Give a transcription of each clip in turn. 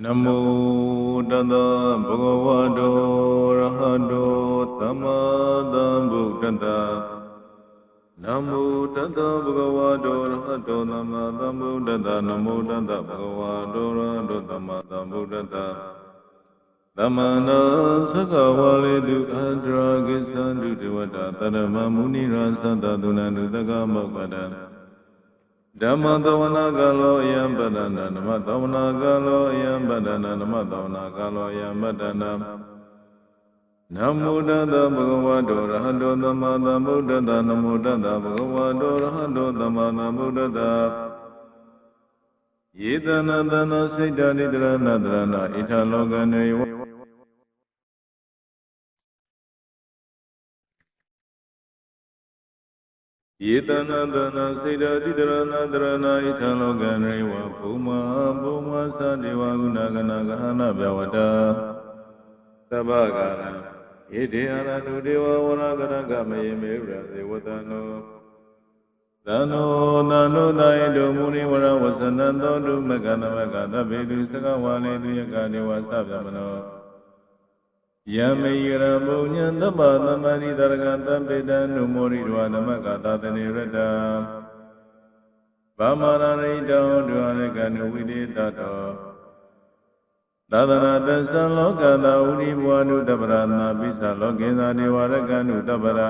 နမောတတဗုဒ္ဓဝါတောရဟတောသမ္မာသမ္ဗုဒ္ဓတ္တနမောတတဗုဒ္ဓဝါတောရဟတောသမ္မာသမ္ဗုဒ္ဓတ္တနမောတတဗုဒ္ဓဝါတောရဟတောသမ္မာသမ္ဗုဒ္ဓတ္တသမ္မာနာသက္ကဝါလေတုအတ္တရာကိသန္တုဒေဝတာတရမမုနိရာသတ္တသုဏနုတကမောက္ကတံ ဓမ္မသဝနာကလောယံပဒနာဓမ္မသဝနာကလောယံပဒနာဓမ္မသဝနာကလောယံပဒနာနမောတတဗုဒ္ဓဝါတောရဟတောသမ္မာသမ္ဗုဒ္ဓတ္တနမောတတဗုဒ္ဓဝါတောရဟတောသမ္မာသမ္ဗုဒ္ဓတ္တယေတနာတနာစိတ်တရိတရဏတရဏဣထလောကနေဝ ယေတနာတနာစေတတိတရဏတရဏဣထလောကရေဝဘုမဘုမသတေဝဂုဏကနာဂဟနာဗျဝတသဗ္ဗကာရဣတိအရတုဒေဝဝရကရကမယေမေရသေဝတနောသနောသနောသာယတုမုနိဝရဝဇနံသောတုမကနမကသဗ္ဗေတုသကဝါလေသူယကဒေဝသဗ္ဗမနော ယမေယရမုညံသဗ္ဗသမရိတရကသဗ္ဗေတံနုမောရိဒဝသမကသာသနေရတံဗမာရရိတောဒုရကနုဝိသေတတောသာသနာတသံလောကသာဥရိဘဝနုတပရနာပိသလောကေသာဒေဝရကနုတပရ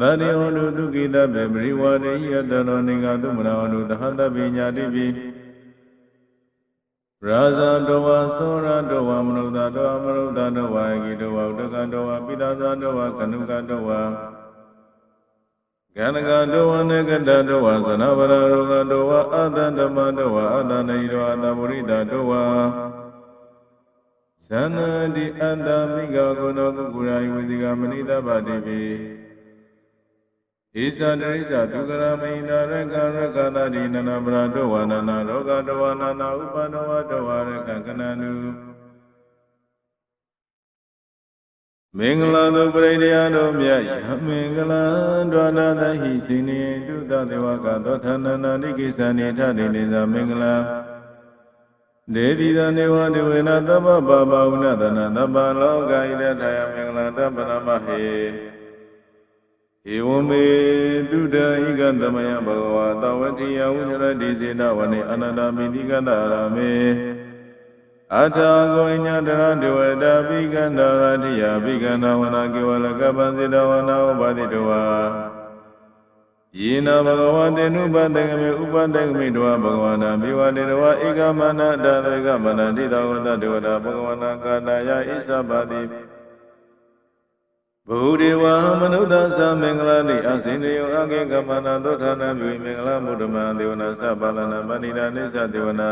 သတိဟောတုဒုက္ခိတဗေပရိဝရေယတရောနေကသုမရဟောတုသဟတပိညာတိပိ ရာဇာတောဝါသောရတောဝါမနုဿတောဝါမနုဿတောဝါဧကိတောဝါဥဒကတောဝါပိသာဇာတောဝါကနုကတောဝါကန္နကတောဝါနေကတတောဝါသနဗရရောဂတောဝါအတန္တမတောဝါအတန္တိတောအတမုရိတတောဝါသနတိအတ္တမိဂဂုဏောကုကုရာယဝေဒီကမဏိတဗ္ဗတိပိ ဣဇာတရိဇာဒုက္ခရမိန္ဒရကရကတာဒီနနာပရတောဝါနနာရောဂတောဝါနာနာဥပနောဝတောဝါရကကနနုမင်္ဂလာသောပရိဒယာတော်မြတ်ယမင်္ဂလာဒွါနာသဟိစိနေတုတသေဝကသောဌာနနာနိကိသနေထတိနေသာမင်္ဂလာဒေတိသနေဝဒေဝေနသဗ္ဗပါပဝုဏသနာသဗ္ဗလောကဣရထာယမင်္ဂလာတပ္ပရမဟေ ဧဝမေတုဒိကသမယဘဂဝါတဝတိယဝိရတိစေနဝနေအနန္တမိတိကတရာမေအထာကိုညတရဒေဝတာပိကန္တရာတိယပိကန္တဝနာကေဝလကပ္ပံစေတဝနာဥပါတိတဝါယေနဘဂဝါတေနုပတကမေဥပတကမေတဝဘဂဝနာမိဝတေတဝဧကမနတသေကမနတိတဝတတေဝတာဘဂဝနာကာတယဣသပါတိ ဘုဒေဝမနုဿသမင်္ဂလာတိအစိန္ဒယောအကေကမနာသောဌာနပြုမင်္ဂလာမုဒ္ဓမံဒေဝနာသပါလနာမဏိနာနိစ္စဒေဝနာ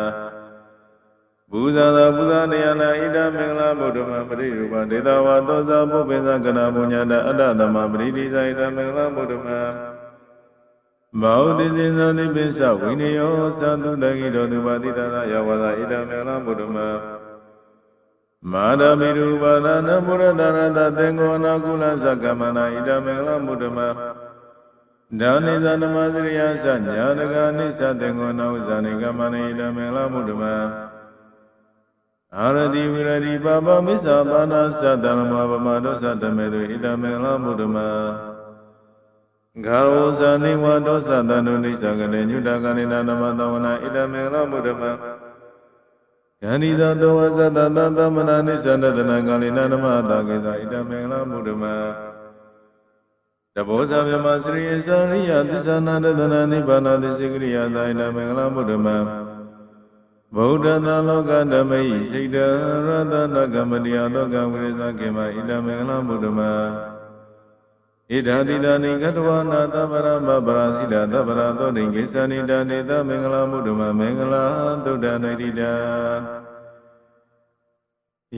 ဘူဇာသာဘူဇာနေယနာဣဒမင်္ဂလာမုဒ္ဓမံပရိရူပဒေသဝါသောဇာပုပ္ပေသကနာပုညတာအတ္တသမပရိတိဇာဣဒမင်္ဂလာမုဒ္ဓမံမောတိစေသတိပိစဝိနယောသတုတကိတောသူပါတိတသာယဝဇာဣဒမင်္ဂလာမုဒ္ဓမံ မာရမိရူပါဏနပုရတရတသင်္ကောနာကုလသကမနာဣဒမင်္ဂလမုဒ္ဓမဒါနိဇာနမစရိယသညာတကနိစ္စသင်္ကောနာဥဇာနိကမနိဣဒမင်္ဂလမုဒ္ဓမအာရတိဝိရတိပါပမိစ္ဆာပါဏသတ္တရမဗမဒောသတမေတုဣဒမင်္ဂလမုဒ္ဓမဂါရောဇာနိဝဒောသတန္တုနိစ္စကလေညုတကနိနာနမသဝနာဣဒမင်္ဂလမုဒ္ဓမ ယန္တိဇသောဝဇတတသမနာနိစ္စနတနာကာလိနာနမတာကေသာဣတမင်္ဂလမုဒ္ဓမတဘောဇဗမစရိယသရိယသစ္ဆနာတတနာနိဗ္ဗာနသစ္စေကရိယာသာဣတမင်္ဂလမုဒ္ဓမဗုဒ္ဓသာလောကဓမ္မိစိတ်တရတနာကမတိယသောကဝိရဇကေမဣတမင်္ဂလမုဒ္ဓမ ဣဒာတိတာနိကတဝနာသဗ္ဗရမပရာစိတာသဗ္ဗရသောတိကိစ္ဆာနိတာနေသမင်္ဂလမုဒ္ဓမမင်္ဂလာသုဒ္ဓနိတိတာ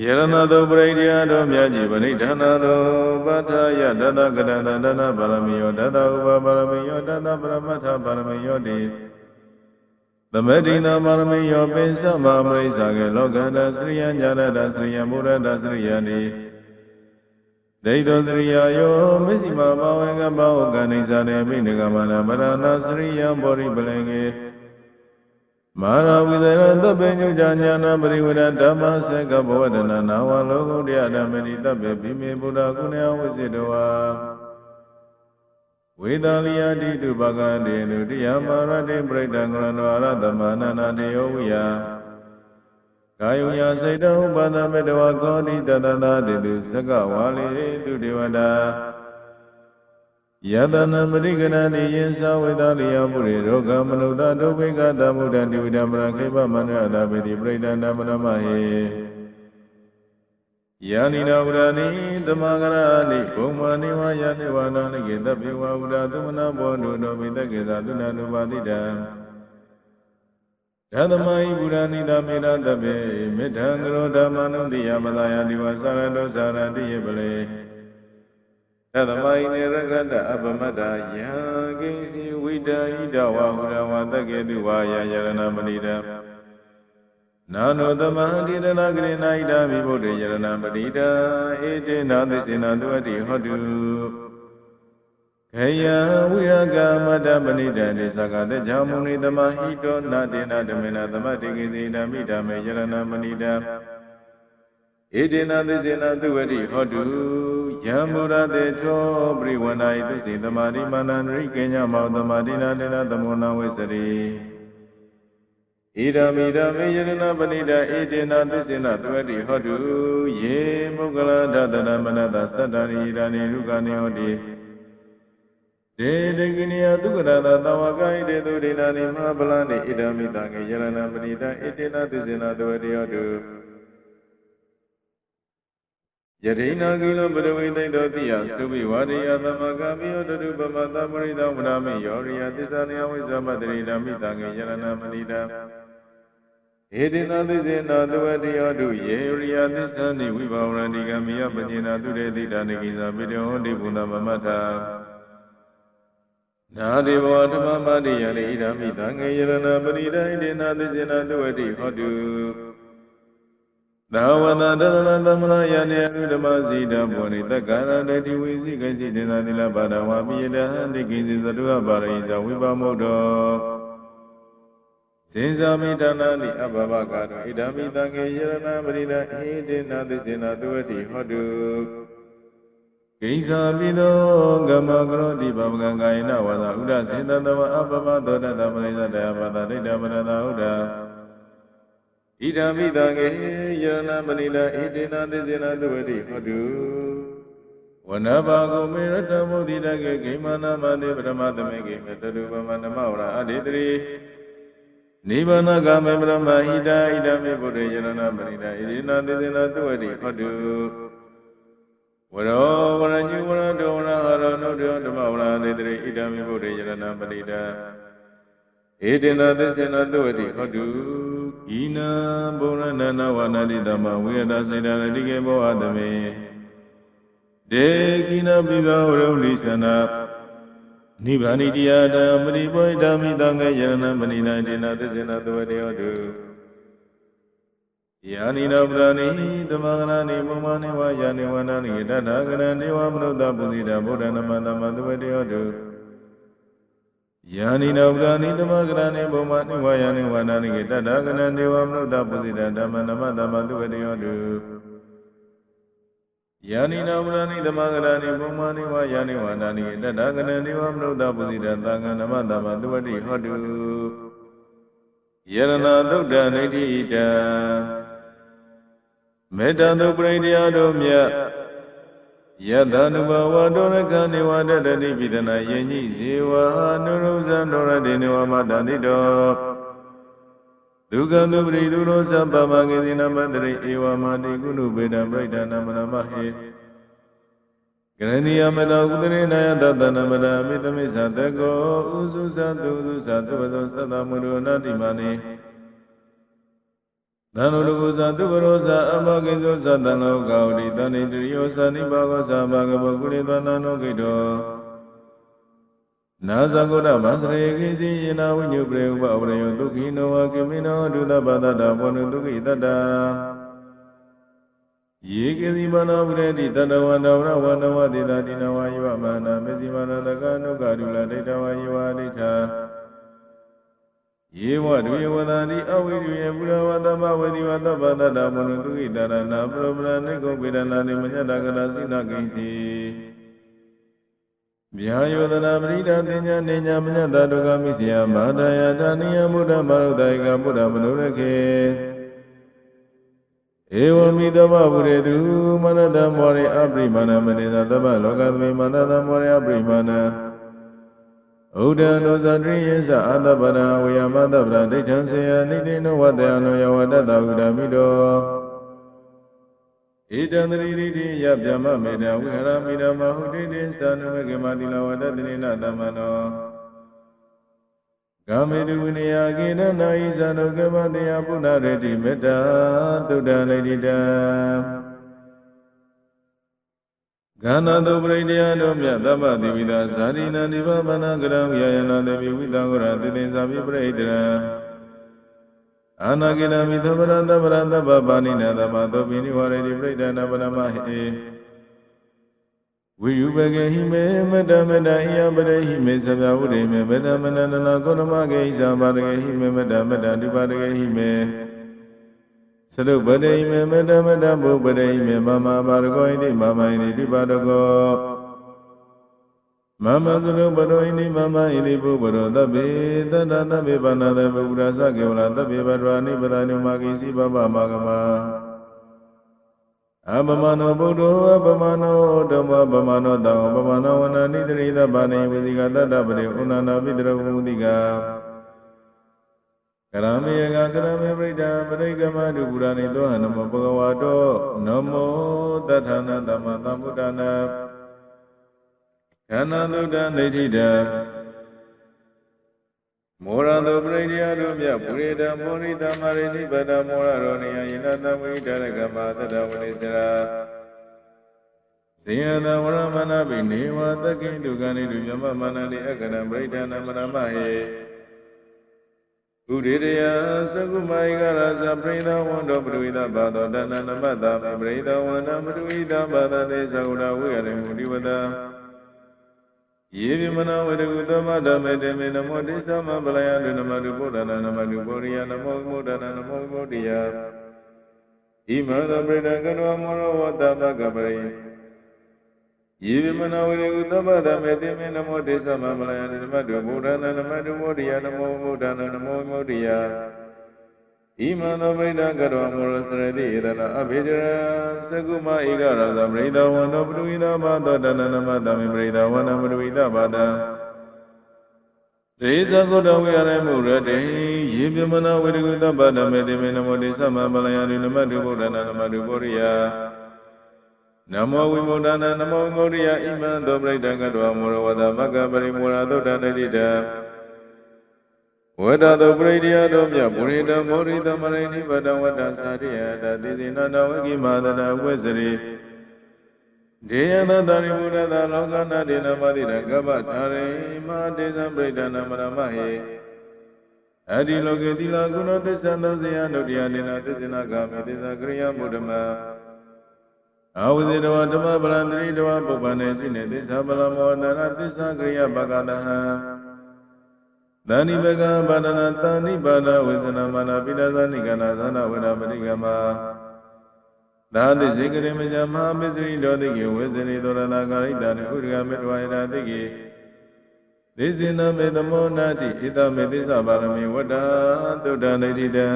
ယရဏသောပရိဒယာတော်မြတ်ကြီးပဏိဌာနာတော်ပဋ္ဌာယတတကရတတတပါရမီယောတတဥပပါရမီယောတတပရမတ္ထပါရမီယောတိသမတိနာပါရမီယောပိစမမရိစ္ဆာကေလောကတသရိယညာရတသရိယမုရတသရိယတိ ဒိဋ္ဌောသရိယယောမစ္စည်းမဘာဝေကဘောကနိစ္စရေမိနကမနာပရဏသရိယဘောရိပလင်ကေမာရဝိသရသဗ္ဗညုဇာညာနာပရိဝရဓမ္မစကဘဝဒနာနာဝလောကုတ္တရဓမ္မတိသဗ္ဗေဘိမေဘုရားကုဏယဝိစေတဝါဝေဒာလိယတိတုဘဂရတေနုတိယမာရတေပရိဒံကရဏဝရသမနာနာတေယောဝိယ ကာယုညာစိတ်တဥပါဒမေတဝါခောတိတတသာတေတုသကဝါလေတုဒေဝတာယတနာပရိကရဏိယေသဝေဒာလိယပုရိရောဂမနုဿဒုဗေကတမုဒ္ဒတိဝိဓမ္မရခေပမန္တရတာပေတိပရိဒန္တမနမဟေယာနိနာဝရဏိသမဂရဏိဘုံမာနိဝါယနိဝါနာနိကေတပြေဝဝရသုမနာဘောနုနောမိတကေသာသုနာနုပါတိတံ ဓမ္မယိပုရာဏိတမေရတပေမေတ္ထံကရောဓမ္မနုတိယမလာယဒီဝသရတောသရတိယပလေသတ္တမယိနေရကတအပမတ္တာယံကိစီဝိတံဣဒဝဟုရဝတကေတုဝါယယရဏမဏိတံနာနောသမဟတိရဏဂရိနာဣဒာမိဗုဒ္ဓယရဏမဏိတံဧတေနာသစ္စေနာသဝတိဟောတု ခေယဝိရကမတ္တပဏိတံဒေသကတေဇာမုနိသမဟိတောနာတေနာဓမေနာသမတိကိစေနာမိဓမေယရဏမဏိတံဧတေနာသစ္စေနာသဝတိဟောတုယံမူရတေထောပရိဝန္ဒာယသစ္စေသမာဓိမာနန္ရိကေညမောသမာဓိနာတေနာသမောနာဝိစရိဣဒာမိဒာမေယရဏပဏိတာဧတေနာသစ္စေနာသဝတိဟောတုယေမုဂ္ဂလဒသနမနတသတ္တရိဣဒာနိရုကနေဟောတိ ဒေဒကိနိယသုကရတသဝကဣတေသူဒိနာနိမဟာပလနိဣဒာမိတံကေယရဏပဏိတာဧတေနာသစ္စေနာသဝတိဟောတုယတိနာကိလပရဝိသိတောတိယသုဘိဝါရိယသမဂမိယောတတုပမတမရိသောမနာမိယောရိယသစ္စာနယဝိသမတရိဓမ္မိတံကေယရဏမဏိတံဧတိနာသစ္စေနာသဝတိယောတုယေရိယသစ္စာနိဝိဘာဝရဏိကမိယပညေနာသူရေတိတာနိကိသာပိတောဟောတိဘုံသမမတ္ထာ နာဒေဘဝဓမ္မမတိယလေဣဒာမိတံကေယရဏပရိဒိတေနာသစ္စေနာသဝတိဟောတုသာဝတတသရသမရယနေအရုဓမ္မစီတဘောနိတက္ကရတတိဝိစီကိစီတေသာတိလပါဒဝါပိယတဟံတိကိစီသတုဝပါရိဇဝိပါမုဒ္ဒောစင်္ဇာမိတနာနိအဘဘကာရောဣဒာမိတံကေယရဏပရိဒဣတေနာသစ္စေနာသဝတိဟောတု ကိစ္ဆာပိသောကမ္မကရောတိဘဗကံကာယနဝါဒဥဒ္ဒစေတတဝအပပသောတတပရိသတယဘာဒဒိဋ္ဌမရတဥဒ္ဒဣဒာမိတံကေယရဏမဏိလဣတေနာသစ္စေနာသဝတိဟောတုဝနဘာဂုမေရတမုဒိတကေဂိမနာမတိပရမသမေကေမတတုပမနမဝရအဒိတရိနိဗ္ဗာနဂမေပရမဟိတာဣဒာမေဘုရေယရဏမဏိလဣတေနာသစ္စေနာသဝတိဟောတု ဝရောဝရညုဝရတောဝရဟရောနုတောဓမ္မဝရအဒိတရိဣဒာမေဘုရေယရဏမဏိလဧတေနာသစ္စေနာသဝတိဟောတုဤနာဘုရဏနာဝနာတိတမဝိရဒစေတရတိကေဘောအတမေဒေကိနာပိသောဝရုလိသနာနိဗ္ဗာနိတရားဓမ္မရိဘောဓမ္မိတံကေယရဏမဏိနာဒေနာသစ္စေနာသဝတေဟောတု ယာနိနာပရာဏိသမဂရဏိမမနိဝါယာနိဝန္ဒနိတတ္ထဂရဏေဝမနုဿပုဇိတာဗုဒ္ဓနာမသမ္မသဝတေဟောတုယာနိနောပရာဏိသမဂရဏေဘုံမနိဝါယနိဝန္ဒနိကေတတ္တကနနေဝမနုဿပုဇိတဓမ္မနမသမ္မသုဝတေယောတုယာနိနောပရာဏိသမဂရဏေဘုံမနိဝါယနိဝန္ဒနိကေတတ္တကနနေဝမနုဿပုဇိတသံဃနမသမ္မသုဝတိဟောတုယရဏသုဒ္ဓနိတိတံ မေတ္တာသုပရိတရားတို့မြတ်ယတနုဘဝတောရကနေဝတတတိပိဒနာယဉ်ညိဇေဝနုရုဇံတောရတိနေဝမတန္တိတောဒုက္ခသုပရိသူရောသဗ္ဗမဂေသိနမတရိဧဝမတိကုဏုပေတံပရိဒနာမနမဟေကရဏီယမတောဥဒရေနယတတနမတမိသမိသတကောဥစုသတုသုသတုဝသောသတ္တမုဒ္ဒနာတိမနေ သံဃုကုဇာသူဘရောဇာအမကိဇောဇတံလောကာဝတိတဏိတရိယောဇာနိဘာဂောဇာဘာဂဘကုလေသနာနောကိတောနာဇဂုဒမသရေကိစီယနာဝိညုပရေဥပဝရယောဒုက္ခိနောဝကိမိနောဒုသဘာဒတာဘောနုဒုက္ခိတတ္တာယေကေစီမနောဝရတိတတဝန္တဝရဝန္တဝတိတာတိနဝယဝမနာမေစီမနောတကနုကာဒုလဒိဋ္ဌဝယဝဒိဋ္ဌာ ယေဝတဝေဝဒာတိအဝိရိယေပုရဝတ္တမဝေတိဝတ္တပတ္တမနုတုဣတရဏပရပရနိကောပေရဏနိမညတကရစိနကိဉ္စီဗျာယောဒနာပရိဒတင်ညာနေညာမညတဒုက္ခမိစီယမာဒယာတာနိယမုဒ္ဓမရုဒ္ဒိကဗုဒ္ဓမနုရခေဧဝမိသမဗုရေတုမနတမောရိအပရိမာဏမနေသတဗ္ဗလောကသမိမနတမောရိအပရိမာဏ ဥဒ္ဒနောဇတရိယေသအာတပရဝေယမတပရဒိဋ္ဌံစေယနိတိနောဝတ္တယနောယဝတ္တတဝိဒမိတောဣတံတရိရိတိယဗျမမေတဝိဟရမိဓမ္မဟုတိတိသနုမေကမတိလဝတ္တတိနသမ္မနောကာမေတုဝိနယကေနနာဣသနုကမတေယပုဏ္ဏရတိမေတ္တာသုဒ္ဓနိတိတံ ကန္နာတုပရိတယတို့မြတ်သမ္မတိဝိဒဇာတိနာနိဗ္ဗာနကရံယယနာတေဝိသံဃရတိတိသာပိပရိတရံအာနာကိနာမိသဗ္ဗရသဗ္ဗရသဗ္ဗပါဏိနာသမသောပိနိဝရတိပရိဒနာပရမဟေဝိယုပကေဟိမေမတ္တမတ္တဣယပရိဟိမေသဗ္ဗဝုရေမေမတ္တမနန္တနာကောရမကေဣဇာပါတကေဟိမေမတ္တမတ္တဒိပါတကေဟိမေ သရုပ်ပရိမေမတ္တမတ္တဘုပရိမေမမပါရကောဣတိမမဣတိဒိပါတကောမမသရုပ်ပရောဣတိမမဣတိဘုပရောသဗ္ဗေတတ္တသဗ္ဗေပါဏာသေဘုရားသကေဝလာသဗ္ဗေဘဒဝါနိပဒာနုမာကိစီဘဗမဂမအပမနောဗုဒ္ဓောအပမနောဓမ္မပမနောတံအပမနောဝနာနိတရိသဗ္ဗာနိဝိဇိကတတ္တပရိဥနာနာပိတရဝုတိက ကရမေယကကရမေပရိဒံပရိကမတုပုရာဏိသောနမောဘဂဝါတောနမောတထာနသမ္မာသမ္ဗုဒ္ဓနာခန္ဓာသုဒ္ဓနေတိတံမောရတောပရိဒယတို့မြတ်ပုရိဒံမောရိတမရိနိဗ္ဗတမောရရောနိယယနတဝိတရကမတတဝိစရာဇေယတဝရမနာပိနေဝသက္ကိတုကနိတုယမမနတိအကရပရိဒနာမရမဟေ ဥရိရယသကုမိုင်ကရသပရိသဝန္တောပရိသဘာသောတဏ္ဏနမတ္တပရိသဝန္တပရိသဘာသတေသကုရဝိရမေမုတိဝတံယေဗိမနောဝေတကုသမဓမ္မေတေမေနမောတိသမပလယတုနမတုဗုဒ္ဓနာနမတုဗောရိယနမောဗုဒ္ဓနာနမောဗုဒ္ဓိယဣမသောပရိဒကတောမောရဝတ္တပကပရိ ယေဗိမနောဝေတကုသမဓမ္မေတေမေနမောတိသမပလယတုနမတုဗုဒ္ဓနာနမတုဗောရိယနမောဗုဒ္ဓနာနမောဗုဒ္ဓိယဣမသောပရိဒကတောမောရစရတိဧရဏအဘိဒရသကုမဧကရသပရိဒဝန္တောပရိသဘာသောတဏ္ဏနမတမေပရိဒဝန္နပရိသဘာတံဒေသကုတဝိရမေမုရတေယေပြမနာဝေဒကုတပ္ပဓမေတေမေနမောတိသမပလယရိနမတုဗုဒ္ဓနာနမတုဗောရိယ နမောဝိမုဒ္ဒနာနမောဝိမုဒ္ဒယဣမံသောပရိဒကတောမောရဝတမကပရိမောရသုဒ္ဓတတိတံဝတ္တသောပရိဒယတော်မြတ်ပုရိတမောရိတမရိနိဗ္ဗတဝတ္တသာရိယတတိစိနတဝိကိမာသနာဝေစရိဒေယသတရိမုဒ္ဒသလောကနာဒေနမတိရကပ္ပထာရိမတေဇံပရိဒနာမရမဟေအဒီလောကေတိလာကုဏသစ္ဆံသောဇယနုတ္တယနေနသစ္ဆနာဂာမိသစ္စာကရိယာမုဒ္ဓမ အာဝဇေတဝဓမ္မပလံတရိတဝပုပ္ပန္နေစိနေသစ္စာပလမောတရသစ္စာကရိယာဘဂတဟံသာနိဘဂဗန္ဒနာသာနိဘာနာဝေဇနာမာနာပိဋကနိကနာသနာဝရပရိကမသာတိစေကရေမဇမဟာမစ္စရိတောတိကေဝေဇရိသောရတာကာရိတာနိဥဒဂမေတဝါယရာတိကေသေဇိနမေသမောနာတိဣတမေသစ္စာပါရမီဝတ္တသုဒ္ဓနိတိတံ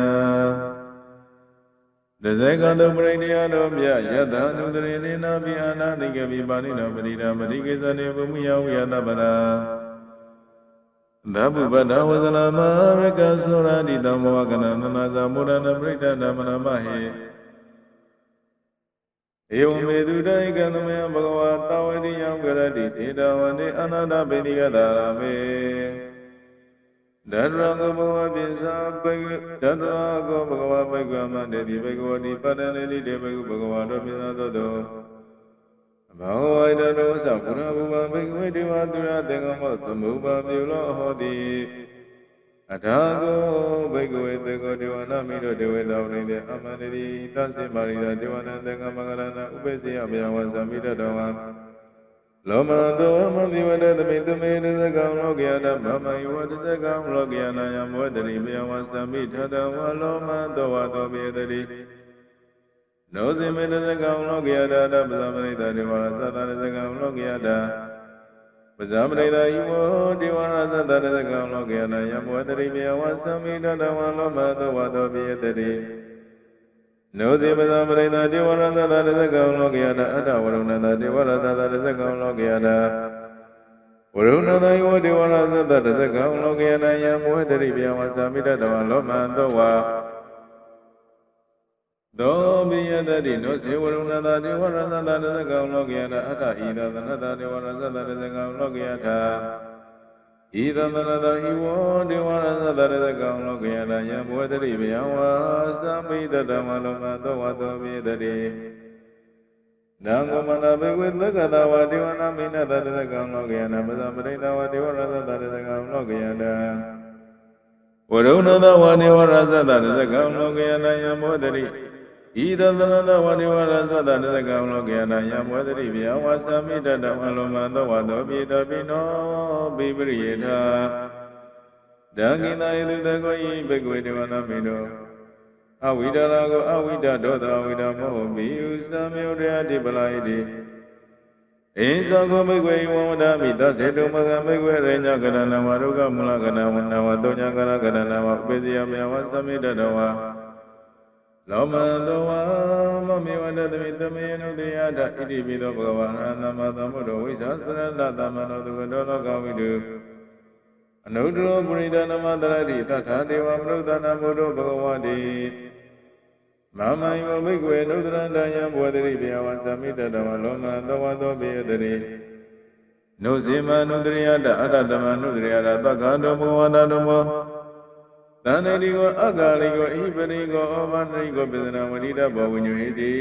တဇေကတုပရိနိယတော်မြတ်ယတနုတရေနေနာပိအာနာနိကေပိပါဏိနောပရိဒာမတိကေသနေဘုမှုယဝိယတပရာသဗ္ဗပတ္တဝဇလမရကသောရတိတမောကနနနာဇာမုဒနာပရိဒဓမ္မနာမဟေဧဝမေတုတဧကနမယဘဂဝါတာဝတိယံကရတိစေတဝနေအနာတပိတိကတာရမေ ဒရရကဘဝပိစာပိဒရရကဘဂဝါပိကမတေတိဘဂဝတိပတ္တနေတိတေဘဂဘဂဝါတော်ပိစာသောတောဘောဝိတတောသဗ္ဗရဘုဗံဘိကဝေဒေဝတုရသင်္ကမောသမုပ္ပါပြုလောဟောတိအထာကိုဘိကဝေသေကောဒေဝနာမိတို့ဒေဝတောင်းနေတဲ့အမန္တိသစေမာရိတာဒေဝနာသင်္ကမကရဏဥပ္ပစေယဘယဝဇံမိတတော်ဝံ လောမသောမမိဝတသမိသမေတသကံလောကယတမမယဝတသကံလောကယနာယမောတရိဘယဝသမိထတဝလောမသောဝသောဘေတရိနောဇိမေတသကံလောကယတတပဇမရိတဒေဝရသတတသကံလောကယတပဇမရိတယဝဒေဝရသတတသကံလောကယနာယမောတရိဘယဝသမိထတဝလောမသောဝသောဘေတရိ နောဇိပဇမရိတဒေဝရသတတသကံလောကယတအတ္တဝရုဏတဒေဝရသတတသကံလောကယတဝရုဏတယောဒေဝရသတတသကံလောကယတယမောတရိဘယဝသမိထတဝလောမသောဝသောပိယတတိနောစေဝရုဏတဒေဝရသတတသကံလောကယတအတ္တဣဒသနတဒေဝရသတတသကံလောကယတ ဣဒသနတဟိဝဒေဝရသတတသကံလောကယတယမောတရိဘယဝသမိထတဝလောမသောဝသောပိယတတိနံဂမနာဘေဝေသက္ကတာဝဒေဝနာမိနတတသကံလောကယနာပဇံပရိတဝဒေဝရသတတသကံလောကယနာဝရုဏသဝဒေဝရသတတသကံလောကယနာယမောတရိ ဤသသနသဝဒေဝရသတတသကံလောကယနာယမောတရိဗျာဝသမိတတဝလောမသောဝသောပိတပိနောပိပရိယေထာဒံကိနာယတုတကောဤဘဂဝေဒေဝနာမိနောအဝိဒရာကိုအဝိဒဒောတဝိဒမောဘိဥသမေယရတိပလာယတိအိသကောမိကွေဝဝဒမိသစေတုမကမိကွေရေညကရဏဝရုကမူလကရဏဝနဝတောညကရကရဏဝပေဇယမေဝသမိတတဝ လောမတောဝမမေဝတသမိသမေနုတေယတဣတိပိသောဘဂဝါအနမသမုဒ္ဓဝိသသရတသမနောသုကတောလောကဝိတုအနုတ္တရောပရိဒနာမတရတိတထာဒေဝမနုဿနာဘုဒ္ဓဘဂဝါတိမမယောဘိကွေနုဒရန္တယံဘောဓိဘေယဝသမိတတဝလောမသောဝသောဘေယတရိနုဇေမနုဒရိယတအတ္တတမနုဒရိယတသက္ခာတောဘဝနာတ မောတန္တိကိုအဂါလိကိုဣပရိကိုဩမန္တိကိုပိသနာဝိဒဘောဝိညုဟိတိ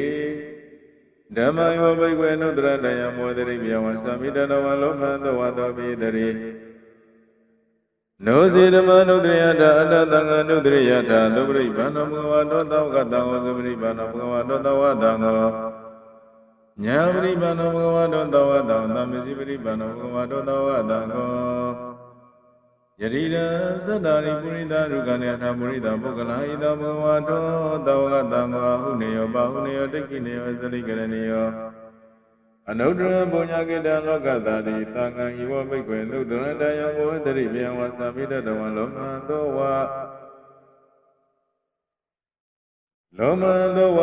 ဓမ္မယောဘိကွေနုဒရန္တယံဘောဓိဘေယဝသမိတတဝလောမသောဝသောဘေယတရိနောဇေဓမ္မနုဒရိယတာအတ္တသံဃာနုဒရိယတာသုပရိဘာနောဘဂဝါတောသောကတံဟောသုပရိဘာနောဘဂဝါတောသောဝတံဟောညာပရိဘာနောဘဂဝါတောသောဝတံသမစီပရိဘာနောဘဂဝါတောသောဝတံဟော ယတိရသတ္တာရိပုရိသရုကဏေအထာပုရိသပုဂ္ဂလာဣတောဘဂဝါတောသောဝတံဟောဟုနေယောပါဟုနေယောတိကိနေယောသရိကရဏေယောအနုတ္တရပုညကေတံလောကတာတိသံဃံဤဝဘိက္ခေနုတ္တရတယံဘောတရိဗျံဝသမိတတဝံလောမသောဝ လောမသောဝ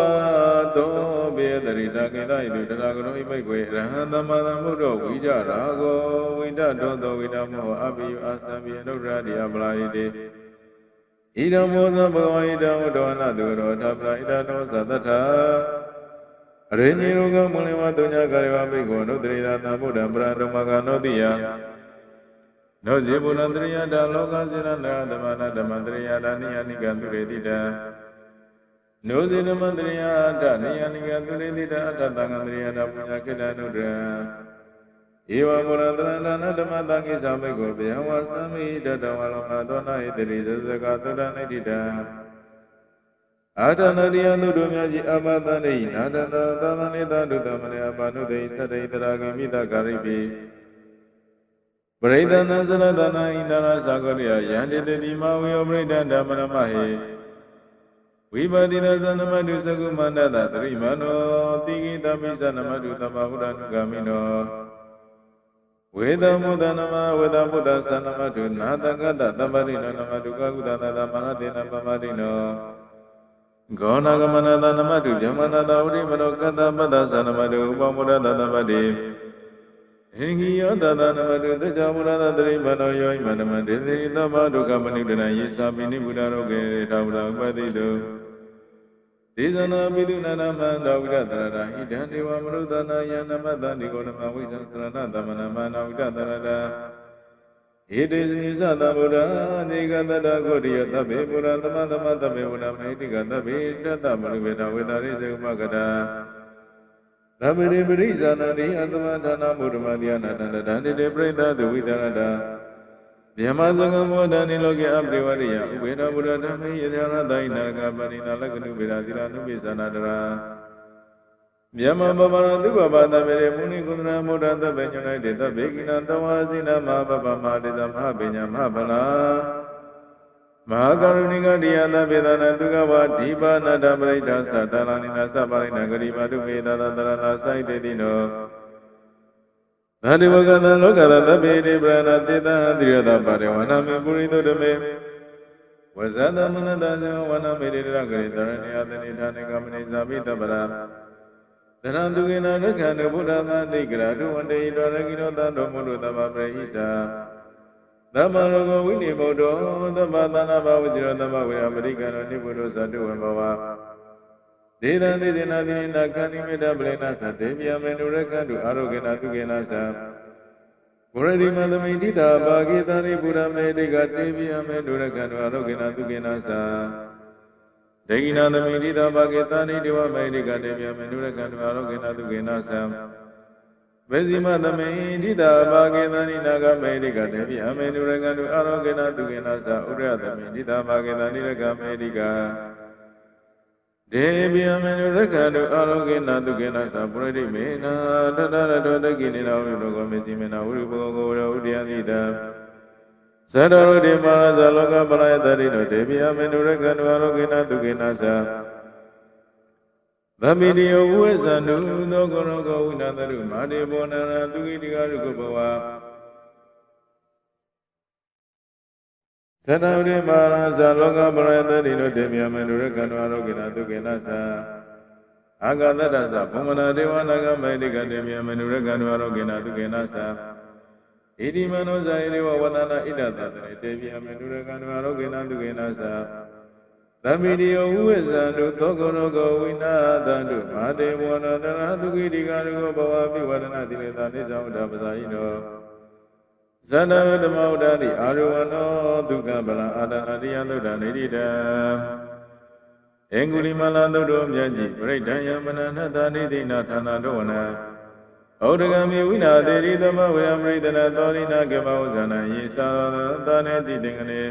သောဘေတရိတကေတဣတုတရာဂရောဣဘိက္ခေရဟံသမ္မာသမ္ဗုဒ္ဓဝိကြရာဂောဝိတတောသောဝိတမောအပိယအာသံပိအနုတ္တရတိအပလာယတိဣဒံမောဇဘဂဝါဣဒံဝတ္တဝနာသူရောထပလာဣဒံသောသတ္တထာအရိညေရောကမုလင်ဝတုညကာရဝဘိက္ခေနုတရိယသံဗုဒ္ဓံပရတုမကနောတိယနောဇေဘုရန္တရိယတာလောကစေရနာသမနာဓမ္မတရိယတာနိယနိကံသူရေတိတံ နောဇေဓမ္မတရိယတာနိယနိကံသူရေတိတံအတ္တသံဃံတရိယတာပုညကိတနုဒံဧဝဘုရန္တရဏနာဓမ္မတံကိသဘိက္ခေဘယဝသမိတတဝလောမသောနာဣတိရိသဇကသုဒ္ဓနိတိတံအာတနာရိယနုတို့မြတ်ကြီးအမသန္တိနာတတသသနိတတုတမလေအပါနုတေသတ္တိတရာဂိမိတကာရိပိပရိဒနာသရတနာဣန္ဒရာသာဂရိယယန္တိတိမဝေယောပရိဒဓမ္မရမဟေ ဝိပါတိသဇနမတုသကုမန္တတတရိမနောတိကိတမိသနမတုသမဗုဒ္ဓနုဂာမိနောဝေဒမုဒ္ဒနမဝေဒမုဒ္ဒသနမတုနာတကတတပရိနောနမတုကကုတတသမနတေနပမတိနောဂောနာဂမနတနမတုဇမနတဝိမနောကတ္တပတ္တသနမတုဥပမုဒ္ဒတတပတိဟင်္ဂိယောတတနမတုသစ္စာမုဒ္ဒတတိမနောယောဣမနမတေသရိသမဒုက္ခမနုဒနာယေသာပိနိဗုဒ္ဓရောကေတာဝရဥပတိတု ဒေသနာပိတုနာနမန္တဝိရတရတာဣဒံဒေဝမနုဿနာယနမတ္တနိဂောနမဝိသံသရဏသမနမနာဝိရတရတာဣတိသနိသတဗုဒ္ဓနေကတတဂောတိယသဗ္ဗေပုရသမသမသဗ္ဗေဝုဒ္ဓမေတိကသဗ္ဗေတတမလူဝေဒဝေဒရိစေဥပကတာသဗ္ဗေပရိဇာနာတိအတ္တမဌာနမုဒ္ဓမတိယနာတန္တဒန္တိတေပရိသသုဝိတရတာ ဗျမဇဂမောဒနိလောကေအပရိဝရိယဥပေဒဗုဒ္ဓဓမ္မေယသရတိနာကပရိသလက္ခဏုပေရာသီလနုပိသနာတရာမြမပပရသုဘဘာတမေရမုနိကုန္ဒရာမုဒ္ဒသဗ္ဗညုနိုင်တေသဗ္ဗေကိနသဝါစိနမဟာပပမဟာတေသမဟာပညာမဟာဗလာမဟာကရုဏိကတရားသဗ္ဗေဒနာသူကဝဒီပါဏတပရိဒ္ဓသတလနိနာသပါရိဏဂရိပါတုမေသသတရဏစိုက်တေတိနော သာတိဝကသလောကသတ္ဗေတိပရဏတေတံတိရတပါရေဝနာမေပုရိသုတမေဝဇာသမနတဇေဝနာမေရိရဂရိတရဏယတနိဌာနေကမနိဇာပိတပရာသရံသူကေနရက္ခဏုဗုဒ္ဓသာတိကရာတုဝန္တေတောရကိရောတတော်မုလို့တမပရိဟိသာသမ္မာရဂဝိနိဗုဒ္ဓောသမ္မာသနာဘဝจิရောသမ္မာဝေယပရိကံရောနိဗ္ဗုဒ္ဓသတုဝံဘဝ ဒေသံဒေသနာတိနာခန္တိမေတ္တပရိနာသတေမြမေနုရက္ခတုအာရောဂေနတုကေနသဘုရတိမသမိတိတာဘာဂေတာရိပုရမေတိကတေမြမေနုရက္ခတုအာရောဂေနတုကေနသဒေဂိနာသမိတိတာဘာဂေတာရိဒေဝမေတိကတေမြမေနုရက္ခတုအာရောဂေနတုကေနသဝေစီမသမိတိတာဘာဂေတာရိနာဂမေတိကတေမြမေနုရက္ခတုအာရောဂေနတုကေနသဥရယသမိတိတာဘာဂေတာရိရကမေတိက ဒေဝိယမေနုရက္ခတုအာရောဂေနတုကေနသပရိတိမေနာတတရတောတကိနေနာဝိလောကမေစီမေနာဝိရုဘောကောရောဥဒယတိတံသတ္တရုတိမာဇလောကပရယတတိနောဒေဝိယမေနုရက္ခတုအာရောဂေနတုကေနသသဗ္ဗိတိယဝိဇ္ဇန္တုသောကောရောကောဝိနာတရုမာတေဘောနရတုကိတိကရုကဘဝ သတ္တဝိမာရဇလောကပရယတတိနောဒေဝိယမေနုရက္ခတုအာရောဂေနတုကေနသအာဂတတ္တသဘုံမနာဒေဝနာဂမေတိကတေမြမေနုရက္ခတုအာရောဂေနတုကေနသဣတိမနောဇာယေဝဝန္ဒနာဣဒတတရေတေပြမေနုရကန္တဝရောဂေနတုကေနသသဗ္ဗိတိယဝိဝေဇံတုသောကောရောဂဝိနာသန္တုမာတေဘောနတရသုခိတိကာရုဘဝပိဝဒနာတိလေသာနိစ္စဝဒပဇာယိနော ဇန္တရဓမ္မဝဒတိအာရဝနောဒုက္ခဗလအာဒနာတိယသုဒ္ဓနေတိတံအင်္ဂုလိမလာသုဒ္ဓောမြတ်ကြီးပြိဋ္ဌာယမနနတာနိတိနာဌာနာတောဝနံဩဒဂမေဝိနာသေရိသမဝေယပရိဒနာသောရိနာကေဘဝဇာနယေသာသာနေတိတေကနေ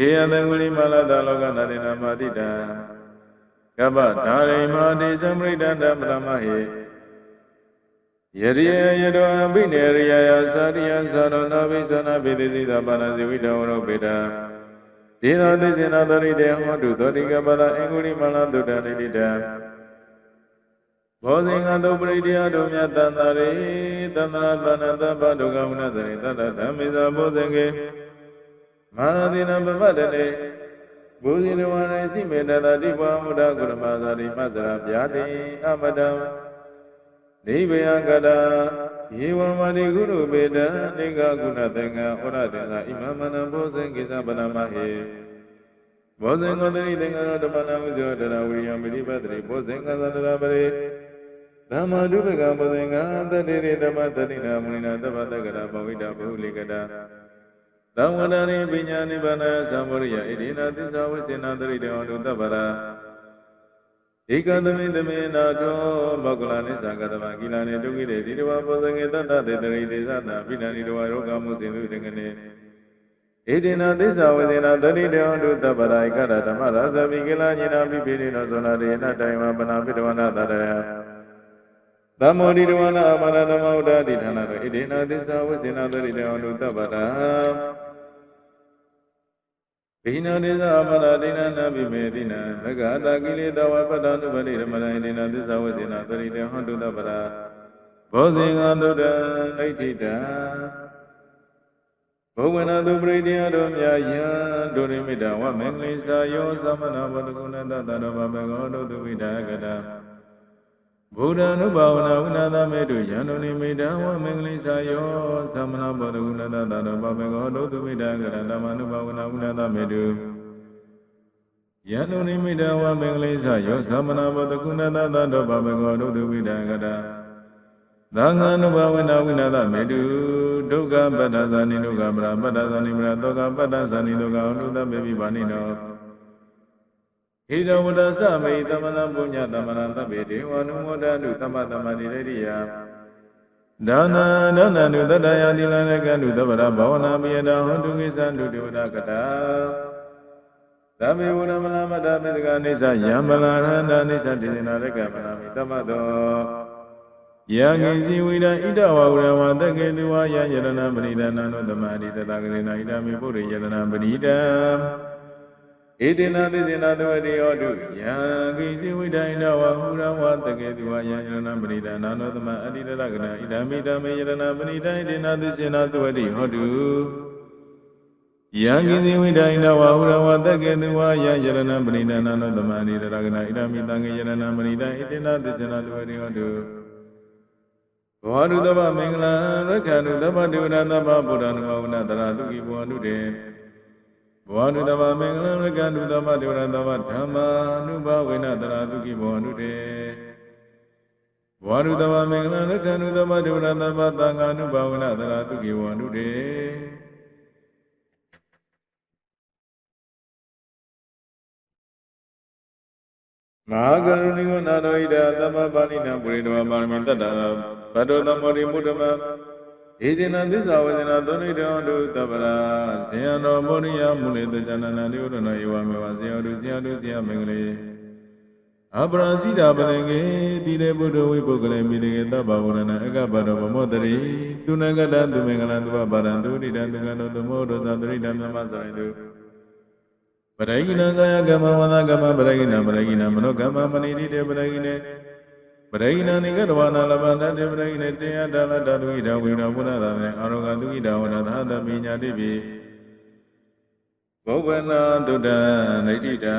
ဧယသံဂုလိမလာတလောကနာရိနာမတိတံကပ္ပဒါရိမာတိသံပရိဒန္တပရမဟေ ယရိယယတောအဘိနေရိယယသာရိယသာရဏဘိသနာဘေတိသီသာပါဏဇိဝိတဝရောပေတံဒေသာသိစေနာတရိတေဟောတုသောတိကပ္ပဒအင်္ဂုလိမလာတုတ္တနိတိတံဘောဇင်္ဂတုပရိတရားတို့မြတ်တန်တာရေတန္တရာတဏ္ဍတပ္ပဒုက္ခဝနသရေတတ္တဓမ္မေသာဘောဇင်္ဂေမာရတိနပပတနေဘုဇိနဝရစိမေတ္တာတိဘောမုဒ္ဒကုရမသာရိမသရာဗျာတိအမတံ နိဗ္ဗယကတာယေဝမတိကုရုပေတံနေကကုဏသင်္ကဩရတေသာဣမမနံဘောဇင်္ဂေသဗနမဟေဘောဇင်္ဂောတိသင်္ကရောဓမ္မနာဝိဇောတရဝိယံမိရိပတရိဘောဇင်္ဂသတရပရိဓမ္မဒုပကပသင်္ကသတ္တိရိဓမ္မတတိနာမုနိနာသဗ္ဗတကရာဘဝိတာဘုလိကတာသံဝန္တရိပညာနိဗ္ဗာန်သံဝရိယဣဒိနာသစ္စာဝိစေနာတရိတေဝန္တုတပ္ပရာ ဧကသမိသမေနာတောဘောကလနိသကတမကိလနေဒုက္ခိတေဒီတဝဘောဇငေတတတေတရိတေသနာပိဏာနိတဝရောဂမှုစေသူတကနေဣဒိနာသစ္စာဝေဒနာတတိတေဝန္တုတပ္ပရာဧကရဓမ္မရသဗိကိလညိနာပိပိရိနောဇောနာရေနတိုင်ဝပနာပိတဝနာတတရသမောရိတဝနာအမရဓမ္မဝဒ္ဒတိဌာနရောဣဒိနာသစ္စာဝိစေနာတရိတေဝန္တုတပ္ပရာ ဘိနာဒေသမလာဒိနာနာပိမေတိနာမဂ္ဂတာကိလေသာဝပတ္တနုပတိဓမ္မတိုင်းဒိနာသစ္စာဝေစေနာသရိတေဟွန်တုတပရာဘောဇင်္ဂသုတ္တဒိဋ္ဌိတံဘုဝနာတုပရိတေယတော်မြာယံဒုရိမိတဝမင်္ဂလိစာယောသမဏဝတကုဏတတတော်ဘမေကောတုတုဝိဒါကတံ ဘုဒ္ဓ ानु ဘာဝနာဝိနာသမေတုယံတုနိမိတံဝမင်္ဂလိစာယောသမဏဘောဓဂုဏတတတော်ဘမေကောတုတုဝိဒါကတံဓမ္မ ानु ဘာဝနာဝိနာသမေတုယံတုနိမိတံဝမင်္ဂလိစာယောသမဏဘောဓဂုဏတတတော်ဘမေကောတုတုဝိဒါကတံသံဃာနုဘဝနာဝိနာသမေတုဒုက္ခပတ္တဇာနိဒုက္ခပရပတ္တဇာနိပရသောကပတ္တဇာနိဒုက္ခအနုတမေပိပါဏိနော ဣဒဝတ္တသမေသမဏပုညသမဏသဗ္ဗေဒေဝ ानु မောဒတုသမ္မသမဏိရိယဒါနာဒါနနုတတယတိလနကန္တုသဗ္ဗရဘာဝနာပိယတာဟွန်တုကိသန္တုဒေဝတာကတာသသဗ္ဗေဝရမလမတ္တပိတကအနိစ္စယံမလာရဟန္တာအနိစ္စတိသနာရကမနာမိတမ္မတောယံငိစီဝိဒဣဒဝဝရဝတကေသူဝါယယရဏပရိဒနာနောသမာရိတတကရေနာဣဒမေပုရိယရဏပရိဒံ ဣတိနာသိစေနာသဝတိယောတုယံဂိစီဝိဒဣဒဝဟူရဝတကေသူဝါယယရဏပရိဒနာနောသမာအရိတတကနာဣဒမေတမေယရဏပရိဒံဣတိနာသိစေနာသဝတိဟောတုယံကိစီဝိဒိဏဝဟုရဝတက္ကေသူဝါယယရဏပရိဒနာနောသမာရိတရဂနာဣဒမိတံကေယရဏပရိဒံဣတိနာသစ္စေနာလူဝရိဟောတုဘောဓုတဗ္ဗမင်္ဂလံရက္ခဏုတဗ္ဗဒေဝနာတဗ္ဗဗုဒ္ဓ ानु ဘဝနာတရာတုကိဘောဓုတေ ဘောဓုတဗ္ဗမင်္ဂလံရက္ခဏုတဗ္ဗဒေဝနာတဗ္ဗဓမ္မာနုဘဝေနတရာတုကိဘောဓုတေဘောဓုတဗ္ဗမင်္ဂလံရက္ခဏုတဗ္ဗဒေဝနာတဗ္ဗသံဃာနုဘဝေနတရာတုကိဘောဓုတေမဟာကရုဏိကိုနာတော်ဣဒာသမ္မာပါဠိနံပုရိတဝပါရမီတတ္တဘတ်တော်သမ္မောရိမုဒ္ဓမ ဧတိနံသစ္စာဝေဒနာသုနိတောတုတပ္ပရာဇေယံတော်မောရိယမုလေတဇနနာနိဝရဏဧဝမေဝဇေယတုဇေယတုဇေယမင်္ဂလေအပရာဇိတာပလင်ကေတိရေဘုဒ္ဓဝိပုဂ္ဂလေမိတေကေတဗ္ဗဝရဏအကပ္ပတော်ဗမောတရိတုနကတံသူမင်္ဂလံသူဝပါရံသူရိတံသူကတောသမောဒသသရိတံမြမသရိတုပရိဂိဏကာယကမ္မဝန္ဒကမ္မပရိဂိဏပရိဂိဏမနောကမ္မမဏိတိတေပရိဂိဏ ပရိဂိဏနိကတဝနာလဘန္တတေပရိဂိဏတေယတလတသုဣဒဝိရဘုရသာမေအာရောဂသုဣဒဝရသာတပိညာတိပိဘုဗ္ဗနာတုဒ္ဒနိဋ္ဌိတံ